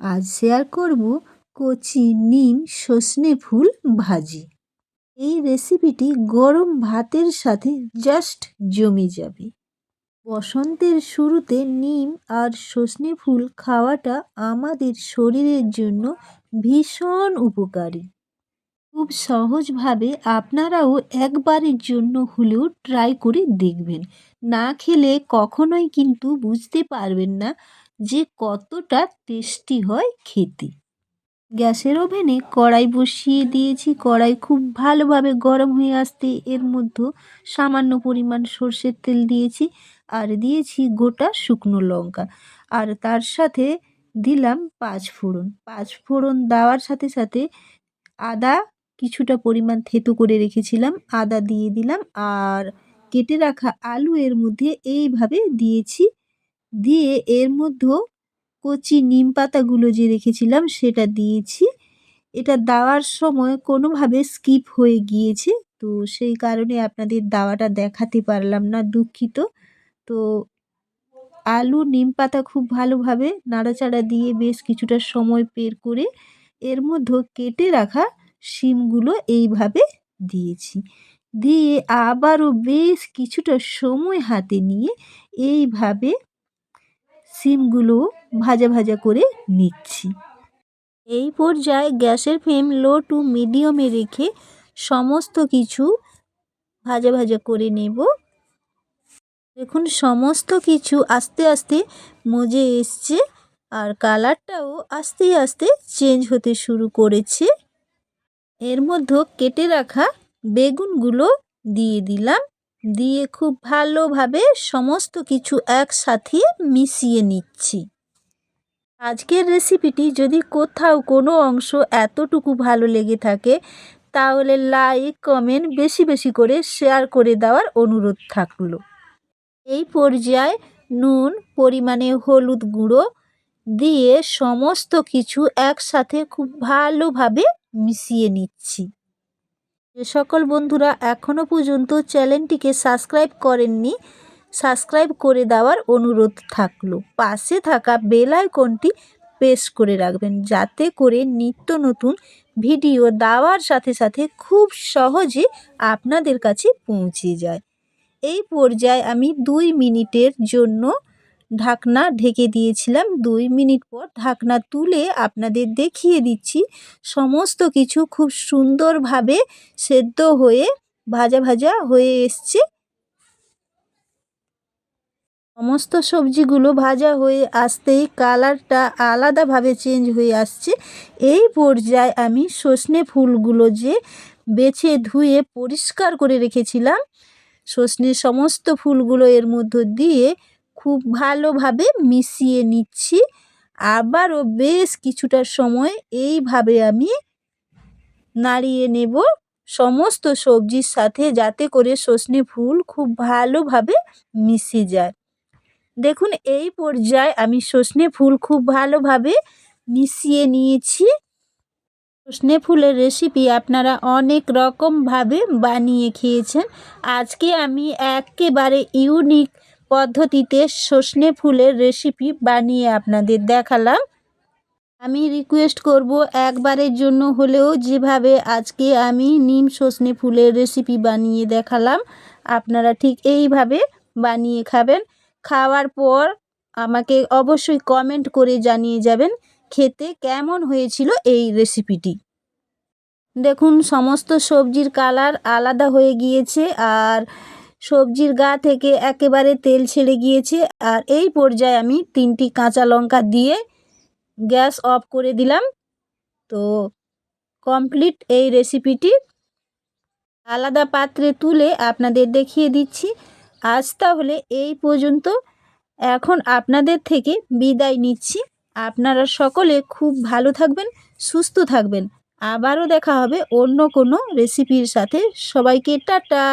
আজ শেয়ার করব কচি, নিম সজনে ফুল, ভাজি। এই রেসিপিটি গরম ভাতের সাথে জাস্ট জমে যাবে। বসন্তের শুরুতে নিম আর সজনে ফুল খাওয়াটা আমাদের শরীরের জন্য ভীষণ উপকারী। খুব সহজভাবে আপনারাও একবারের জন্য হলেও ট্রাই করে দেখবেন। না খেলে কখনোই কিন্তু বুঝতে পারবেন না যে কতটা টেস্টি হয় খেতে। গ্যাসের ওভেনে কড়াই বসিয়ে দিয়েছি। কড়াই খুব ভালোভাবে গরম হয়ে আসতে এর মধ্যে সামান্য পরিমাণ সর্ষের তেল দিয়েছি আর দিয়েছি গোটা শুকনো লঙ্কা। আর তার সাথে দিলাম পাঁচ ফোড়ন পাঁচ ফোড়ন দেওয়ার সাথে সাথে আদা কিছুটা পরিমাণ থেতো করে রেখেছিলাম, আদা দিয়ে দিলাম আর কেটে রাখা আলু এর মধ্যে এইভাবে দিয়েছি। দিয়ে এর মধ্যেও কচি নিম পাতাগুলো যে রেখেছিলাম সেটা দিয়েছি। এটা দেওয়ার সময় কোনোভাবে স্কিপ হয়ে গিয়েছে, তো সেই কারণে আপনাদের দাওয়াটা দেখাতে পারলাম না, দুঃখিত। তো আলু, নিম পাতা খুব ভালোভাবে নাড়াচাড়া দিয়ে বেশ কিছুটা সময় পের করে এর মধ্যে কেটে রাখা শিমগুলো এইভাবে দিয়েছি। দিয়ে আবারও বেশ কিছুটা সময় হাতে নিয়ে এইভাবে সিমগুলো ভাজা ভাজা করে নিচ্ছি। এই পর্যায়ে গ্যাসের ফ্লেম লো টু মিডিয়ামে রেখে সমস্ত কিছু ভাজা ভাজা করে নেব। দেখুন, সমস্ত কিছু আস্তে আস্তে মজে এসছে আর কালারটাও আস্তে আস্তে চেঞ্জ হতে শুরু করেছে। এর মধ্যে কেটে রাখা বেগুনগুলো দিয়ে দিলাম। দিয়ে খুব ভালোভাবে সমস্ত কিছু একসাথে মিশিয়ে নিচ্ছি। আজকের রেসিপিটি যদি কোথাও কোনো অংশ এতটুকু ভালো লেগে থাকে, তাহলে লাইক, কমেন্ট বেশি বেশি করে শেয়ার করে দেওয়ার অনুরোধ থাকল। এই পর্যায়ে নুন, পরিমাণে হলুদ গুঁড়ো দিয়ে সমস্ত কিছু একসাথে খুব ভালোভাবে মিশিয়ে নিচ্ছি। যে সকল বন্ধুরা এখনও পর্যন্ত চ্যানেলটিকে সাবস্ক্রাইব করেননি, সাবস্ক্রাইব করে দেওয়ার অনুরোধ থাকল। পাশে থাকা বেল আইকনটি প্রেস করে রাখবেন, যাতে করে নিত্য নতুন ভিডিও দেওয়ার সাথে সাথে খুব সহজে আপনাদের কাছে পৌঁছে যায়। এই পর্যায়ে আমি দুই মিনিটের জন্য ঢাকনা ঢেকে দিয়েছিলাম। দুই মিনিট পর ঢাকনা তুলে আপনাদের দেখিয়ে দিচ্ছি। সমস্ত কিছু খুব সুন্দরভাবে সেদ্ধ হয়ে, ভাজা ভাজা হয়ে এসছে। সমস্ত সবজিগুলো ভাজা হয়ে আসতেই কালারটা আলাদাভাবে চেঞ্জ হয়ে আসছে। এই পর্যায়ে আমি সজনে ফুলগুলো যে বেছে ধুয়ে পরিষ্কার করে রেখেছিলাম সজনে সমস্ত ফুলগুলো এর মধ্য দিয়ে খুব ভালোভাবে মিশিয়ে নিচ্ছি। আবারও বেশ কিছুটা সময় এইভাবে আমি নাড়িয়ে নেব সমস্ত সবজির সাথে যাতে করে সজনে ফুল খুব ভালোভাবে মিশে যায়। দেখুন, এই পর্যায়ে আমি সজনে ফুল খুব ভালোভাবে মিশিয়ে নিয়েছি। সজনে ফুলের রেসিপি আপনারা অনেক রকমভাবে বানিয়ে খেয়েছেন। আজকে আমি একেবারে ইউনিক পদ্ধতিতে সজনে ফুলের রেসিপি বানিয়ে আপনাদের দেখালাম। আমি রিকোয়েস্ট করব একবারের জন্য হলেও যেভাবে আজকে আমি নিম সজনে ফুলের রেসিপি বানিয়ে দেখালাম, আপনারা ঠিক এইভাবে বানিয়ে খাবেন। খাওয়ার পর আমাকে অবশ্যই কমেন্ট করে জানিয়ে যাবেন খেতে কেমন হয়েছিল এই রেসিপিটি দেখুন, সমস্ত সবজির কালার আলাদা হয়ে গিয়েছে আর সবজির গা থেকে একেবারে তেল ছেড়ে গিয়েছে আর এই পর্যায়ে আমি তিনটি কাঁচা লঙ্কা দিয়ে গ্যাস অফ করে দিলাম। তো কমপ্লিট এই রেসিপিটি। আলাদা পাত্রে তুলে আপনাদের দেখিয়ে দিচ্ছি। আজ তাহলে এই পর্যন্ত। এখন আপনাদের থেকে বিদায় নিচ্ছি। আপনারা সকলে খুব ভালো থাকবেন, সুস্থ থাকবেন। আবারও দেখা হবে অন্য কোনো রেসিপির সাথে। সবাইকে টাটা!